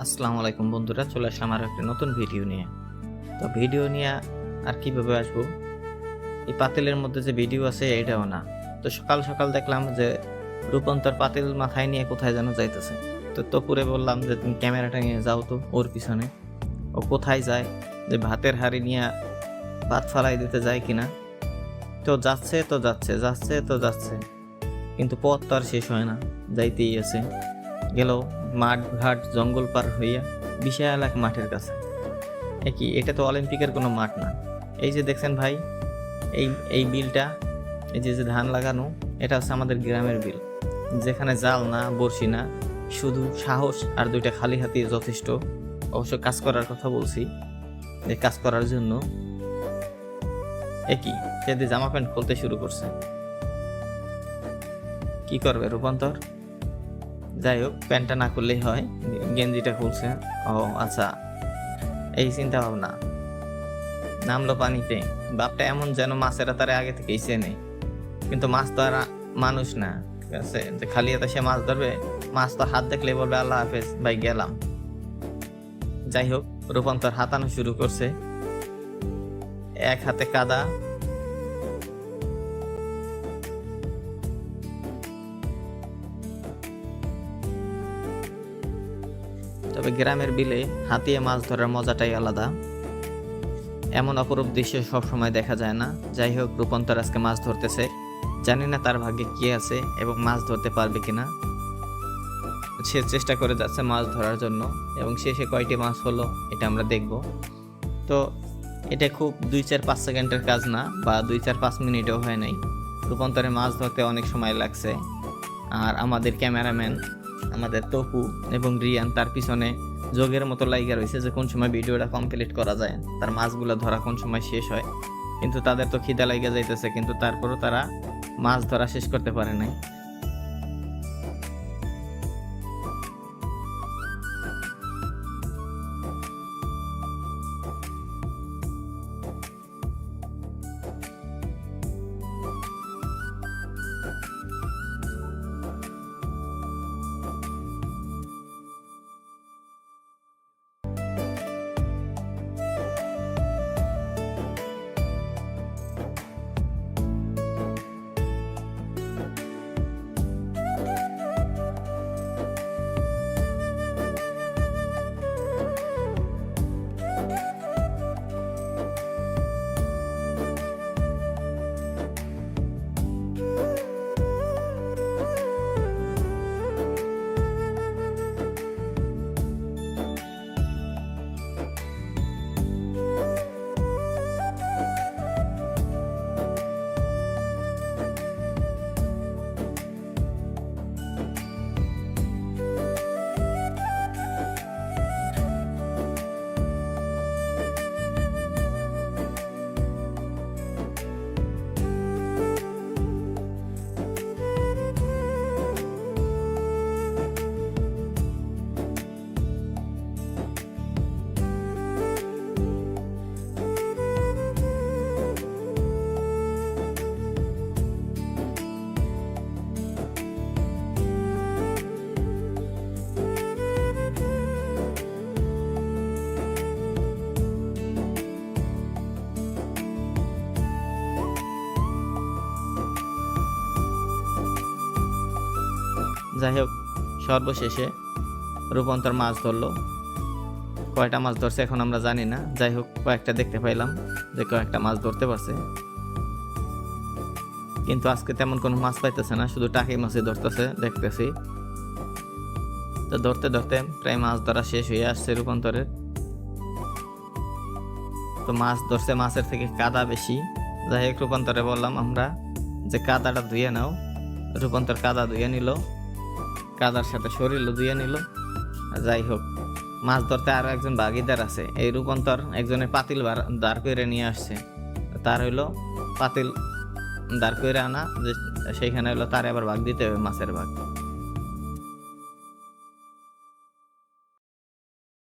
আসসালামু আলাইকুম বন্ধুরা, চলে আসলাম আর একটা নতুন ভিডিও নিয়ে। তো ভিডিও নিয়ে আর কীভাবে আসব? এই পাতিলের মধ্যে যে ভিডিও আছে, এটাও না। তো সকাল সকাল দেখলাম যে রূপান্তর পাতিল মাথায় নিয়ে কোথায় যেন যাইতেছে। তো তপুরে বললাম যে, তুমি ক্যামেরাটা নিয়ে যাও তো ওর পিছনে। ও কোথায় যায়? যে ভাতের হাড়ি নিয়ে ভাত ফালাই দিতে যায় কিনা? তো যাচ্ছে তো যাচ্ছে যাচ্ছে, তো যাচ্ছে। কিন্তু পথ তো আর শেষ হয় না, যাইতেই আছে। গেল মাঠ ঘাট জঙ্গল পার হইয়া বিশাল এক মাঠের কাছে। একই এটা তো অলিম্পিকের কোনো মাঠ না। এই যে দেখছেন ভাই, এই এই বিলটা, এই যে যে ধান লাগানো, এটা হচ্ছে আমাদের গ্রামের বিল। যেখানে জাল না, বড়শি না, শুধু সাহস আর দুইটা খালি হাতি যথেষ্ট। অবশ্য কাজ করার কথা বলছি যে কাজ করার জন্য। একই সে জামা প্যান্ট খুলতে শুরু করছে। কি করবে রূপান্তর? যাই হোক, প্যান্টটা না করলেই হয়। গেঞ্জিটা খুলছে। ও আচ্ছা। এই চিন্তা ভাবনা। নামলো পানিতে। বাপটা এমন যেন মাছেরা তারা আগে থেকেই চেনে। কিন্তু মাছ তো আর মানুষ না। ঠিক আছে? যে খালি হাতে সে মাছ ধরবে। মাছ তো হাত দেখলে বলবে, আল্লাহ হাফেজ, ভাই, গেলাম। যাই হোক, রূপান্তর হাতানো শুরু করছে। এক হাতে কাদা তবে গ্রামের বিলে হাতিয়ে মাছ ধরার মজাটাই আলাদা। এমন অপরূপ দৃশ্য সবসময় দেখা যায় না। যাই হোক, রূপান্তর আজকে মাছ ধরতেছে। জানি না তার ভাগ্যে কি আছে এবং মাছ ধরতে পারবে কিনা। সে চেষ্টা করে যাচ্ছে মাছ ধরার জন্য এবং শেষে কয়টি মাছ হলো এটা আমরা দেখব। তো এটা খুব দুই চার পাঁচ সেকেন্ডের কাজ না বা দুই চার পাঁচ মিনিটও হয় নাই। রূপান্তরে মাছ ধরতে অনেক সময় লাগছে। আর আমাদের ক্যামেরাম্যান আমাদের তপু এবং রিয়ান তার পিছনে যোগের মতো লাইগা রয়েছে যে কোন সময় ভিডিওটা কমপ্লিট করা যায়। তার মাছগুলো ধরা কোন সময় শেষ হয়। কিন্তু তাদের তো খিদা লাইগা যাইতেছে, কিন্তু তারপরও তারা মাছ ধরা শেষ করতে পারে নাই। যাই হোক, সর্বশেষে রূপান্তর মাছ ধরলো। কয়টা মাছ ধরছে এখন আমরা জানি না। যাই হোক, কয়েকটা দেখতে পাইলাম যে কয়েকটা মাছ ধরতে পারছে। কিন্তু আজকে তেমন কোনো মাছ পাইতেছে না, শুধু টাকি মাছই ধরতেছে, দেখতেছি। তো ধরতে ধরতে প্রায় মাছ ধরা শেষ হয়ে আসছে রূপান্তরের। তো মাছ ধরছে, মাছের থেকে কাদা বেশি। যাই হোক, রূপান্তরে বললাম আমরা যে কাদাটা ধুয়ে নাও। রূপান্তর কাদা ধুয়ে নিল। কাদার সাথে শরীরও ধুয়ে নিল। যাই হোক, মাছ ধরতে আরও একজন ভাগিদার আছে। এই রূপান্তর একজনের পাতিল দাঁড় করে নিয়ে আসছে। তার হইল পাতিল দাঁড় করে আনা, যে সেইখানে হলো তার আবার ভাগ দিতে হবে মাছের ভাগ।